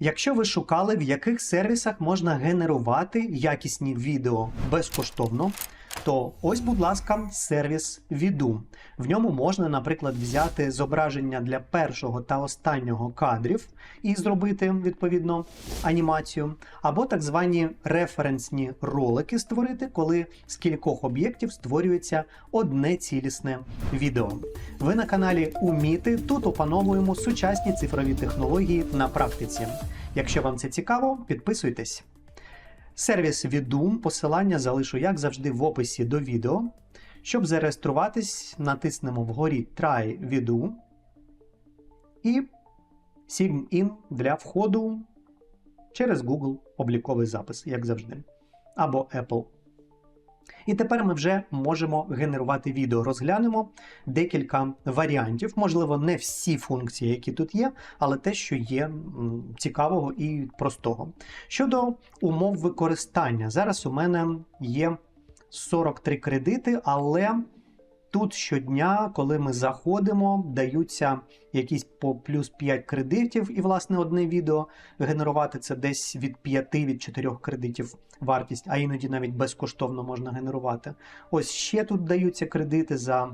Якщо ви шукали, в яких сервісах можна генерувати якісні відео безкоштовно, то ось, будь ласка, сервіс Vidu. В ньому можна, наприклад, взяти зображення для першого та останнього кадрів і зробити відповідно анімацію, або так звані референсні ролики створити, коли з кількох об'єктів створюється одне цілісне відео. Ви на каналі Уміти. Тут опановуємо сучасні цифрові технології на практиці. Якщо вам це цікаво, підписуйтесь. Сервіс Відум, посилання залишу, як завжди, в описі до відео. Щоб зареєструватись, натиснемо вгорі Try Відум і Sign In для входу через Google обліковий запис, як завжди, або Apple. І тепер ми вже можемо генерувати відео. Розглянемо декілька варіантів. Можливо, не всі функції, які тут є, але те, що є цікавого і простого. Щодо умов використання, зараз у мене є 43 кредити, але тут щодня, коли ми заходимо, даються якісь по плюс 5 кредитів, і, власне, одне відео генерувати це десь від 5 від 4 кредитів вартість, а іноді навіть безкоштовно можна генерувати. Ось ще тут даються кредити за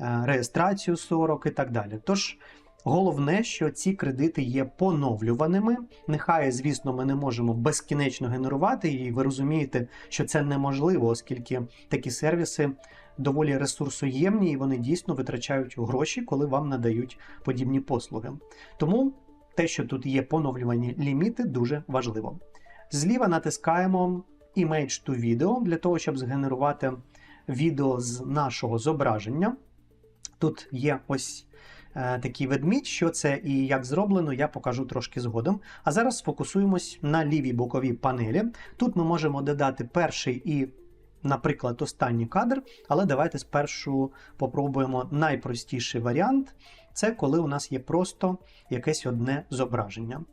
е, реєстрацію 40 і так далі. Тож. Головне, що ці кредити є поновлюваними. Нехай, звісно, ми не можемо безкінечно генерувати, і ви розумієте, що це неможливо, оскільки такі сервіси доволі ресурсоємні і вони дійсно витрачають гроші, коли вам надають подібні послуги. Тому те, що тут є поновлювані ліміти, дуже важливо. Зліва натискаємо Image to Video для того, щоб згенерувати відео з нашого зображення. Тут є ось е, такий ведмідь, що це і як зроблено, я покажу трошки згодом. А зараз сфокусуємось на лівій боковій панелі. Тут ми можемо додати перший і, наприклад, останній кадр, але давайте спершу попробуємо найпростіший варіант. Це коли у нас є просто якесь одне зображення.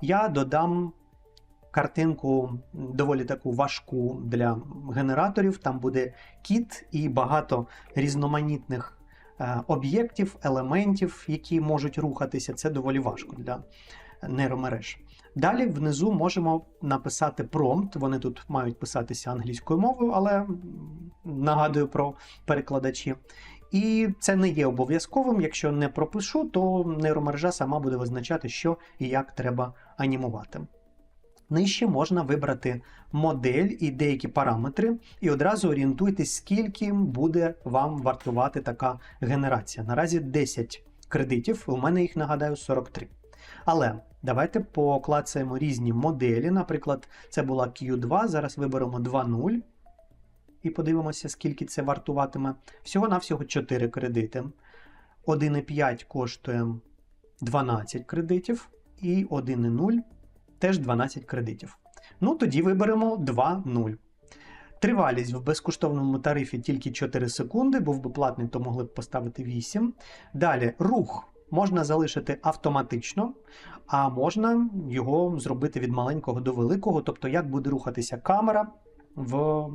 Я додам картинку доволі таку важку для генераторів. Там буде кіт і багато різноманітних е, об'єктів, елементів, які можуть рухатися. Це доволі важко для нейромереж. Далі внизу можемо написати промпт. Вони тут мають писатися англійською мовою, але нагадую про перекладачі. І це не є обов'язковим. Якщо не пропишу, то нейромережа сама буде визначати, що і як треба анімувати. Нижче можна вибрати модель і деякі параметри, і одразу орієнтуйтесь, скільки буде вам вартувати така генерація. Наразі 10 кредитів, у мене їх нагадаю 43. Але давайте поклацаємо різні моделі. Наприклад, це була Q2, зараз виберемо 2.0 і подивимося, скільки це вартуватиме. Всього-навсього 4 кредити. 1,5 коштує 12 кредитів, і 1,0 теж 12 кредитів. Ну, тоді виберемо 2.0. Тривалість в безкоштовному тарифі тільки 4 секунди, був би платний, то могли б поставити 8. Далі рух можна залишити автоматично, а можна його зробити від маленького до великого, тобто як буде рухатися камера в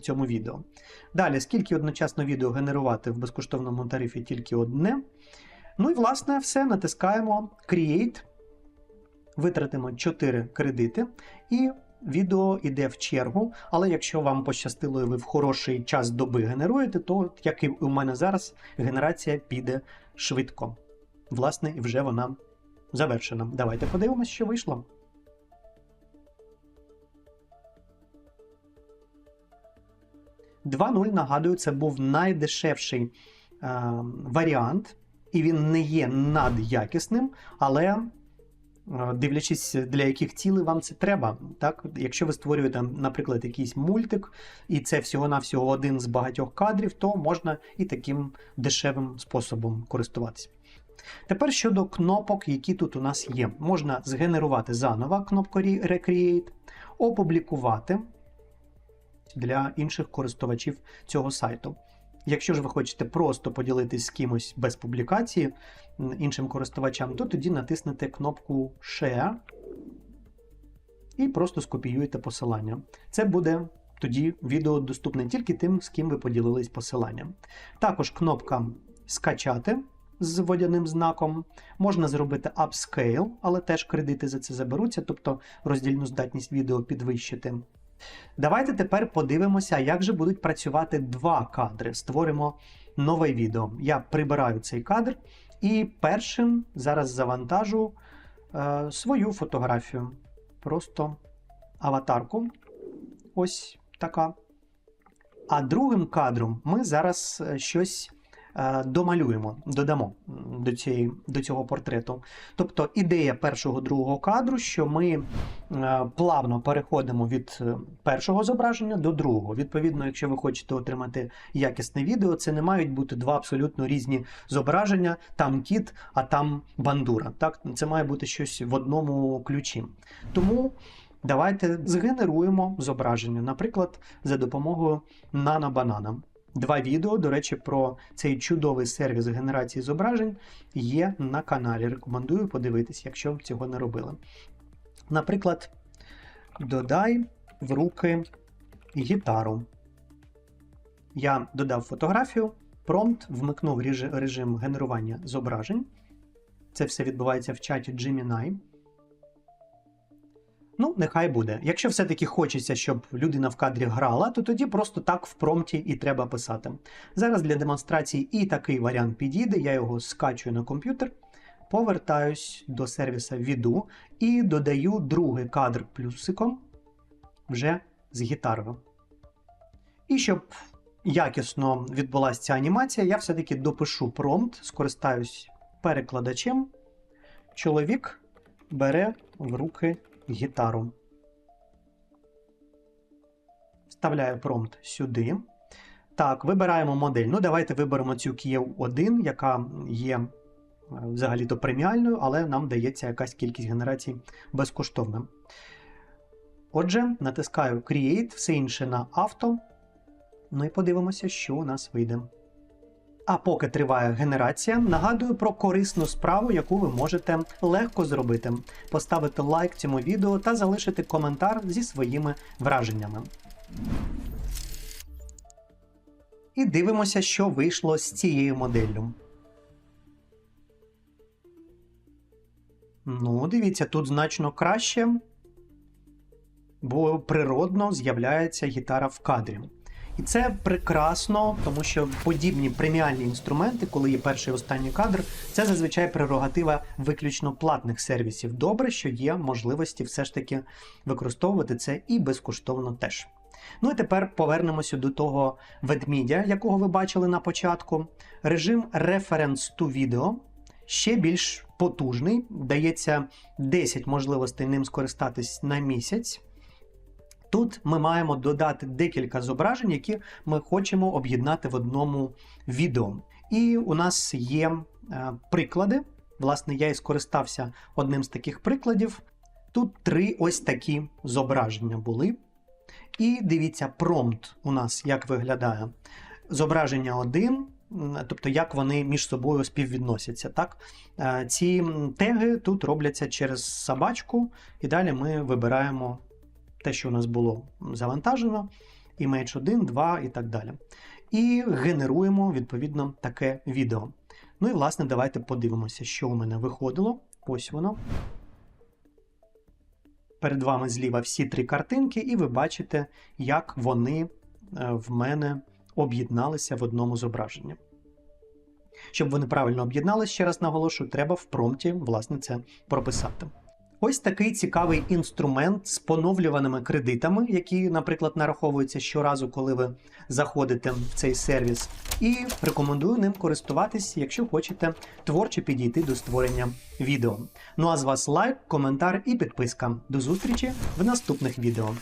цьому відео. Далі, скільки одночасно відео генерувати в безкоштовному тарифі тільки одне. Ну і власне все, натискаємо Create витратимо 4 кредити, і відео йде в чергу. Але якщо вам пощастило і ви в хороший час доби генеруєте, то, як і у мене зараз, генерація піде швидко. Власне, і вже вона завершена. Давайте подивимось, що вийшло. Два нуль, нагадую, це був найдешевший е, варіант, і він не є надякісним, але е, дивлячись, для яких цілей вам це треба. Так? Якщо ви створюєте, наприклад, якийсь мультик, і це всього-навсього один з багатьох кадрів, то можна і таким дешевим способом користуватися. Тепер щодо кнопок, які тут у нас є. Можна згенерувати заново кнопку Recreate, опублікувати для інших користувачів цього сайту. Якщо ж ви хочете просто поділитись з кимось без публікації іншим користувачам, то тоді натиснете кнопку Share і просто скопіюєте посилання. Це буде тоді відео доступне тільки тим, з ким ви поділились посиланням. Також кнопка Скачати. З водяним знаком. Можна зробити upscale, але теж кредити за це заберуться, тобто роздільну здатність відео підвищити. Давайте тепер подивимося, як же будуть працювати два кадри. Створимо нове відео. Я прибираю цей кадр і першим зараз завантажу е, свою фотографію. Просто аватарку. Ось така. А другим кадром ми зараз е, щось домалюємо, додамо до, цієї, до цього портрету. Тобто ідея першого другого кадру, що ми е, плавно переходимо від е, першого зображення до другого. Відповідно, якщо ви хочете отримати якісне відео, це не мають бути два абсолютно різні зображення: там кіт, а там бандура. Так, це має бути щось в одному ключі. Тому. Давайте згенеруємо зображення, наприклад, за допомогою нанобанана. Два відео, до речі, про цей чудовий сервіс генерації зображень є на каналі. Рекомендую подивитись, якщо цього не робили. Наприклад, додай в руки гітару. Я додав фотографію, промпт, вмикнув режим генерування зображень. Це все відбувається в чаті Gemini. Нехай буде. Якщо все-таки хочеться, щоб людина в кадрі грала, то тоді просто так в промпті і треба писати. Зараз для демонстрації і такий варіант підійде, я його скачую на комп'ютер, повертаюсь до сервіса Віду і додаю другий кадр плюсиком вже з гітарою. І щоб якісно відбулася ця анімація, я все-таки допишу промпт, скористаюсь перекладачем. Чоловік бере в руки гітару. Вставляю промпт сюди. Так, вибираємо модель. Ну, давайте виберемо цю Kiev 1, яка є е, взагалі-то преміальною, але нам дається якась кількість генерацій безкоштовна. Отже, натискаю Create, все інше на авто. Ну і подивимося, що у нас вийде. А поки триває генерація, нагадую про корисну справу, яку ви можете легко зробити: поставити лайк цьому відео та залишити коментар зі своїми враженнями. І дивимося, що вийшло з цією моделлю. Ну, дивіться, тут значно краще, бо природно з'являється гітара в кадрі. І це прекрасно, тому що подібні преміальні інструменти, коли є перший і останній кадр, це зазвичай прерогатива виключно платних сервісів. Добре, що є можливості все ж таки використовувати це і безкоштовно теж. Ну і тепер повернемося до того ведмідя, якого ви бачили на початку. Режим to Video ще більш потужний, дається 10 можливостей ним скористатись на місяць. Тут ми маємо додати декілька зображень, які ми хочемо об'єднати в одному відео. І у нас є е, приклади. Власне, я і скористався одним з таких прикладів. Тут три ось такі зображення були. І дивіться, промпт у нас як виглядає. Зображення 1, тобто як вони між собою співвідносяться. Так? Е, Ці теги тут робляться через собачку, і далі ми вибираємо те, що у нас було завантажено, image 1, 2 і так далі. І генеруємо, відповідно, таке відео. Ну і, власне, давайте подивимося, що у мене виходило. Ось воно. Перед вами зліва всі три картинки, і ви бачите, як вони е, в мене об'єдналися в одному зображенні. Щоб вони правильно об'єдналися, ще раз наголошую, треба в промпті, власне, це прописати. Ось такий цікавий інструмент з поновлюваними кредитами, які, наприклад, нараховуються щоразу, коли ви заходите в цей сервіс. І рекомендую ним користуватись, якщо хочете творче підійти до створення відео. Ну а з вас лайк, коментар і підписка. До зустрічі в наступних відео.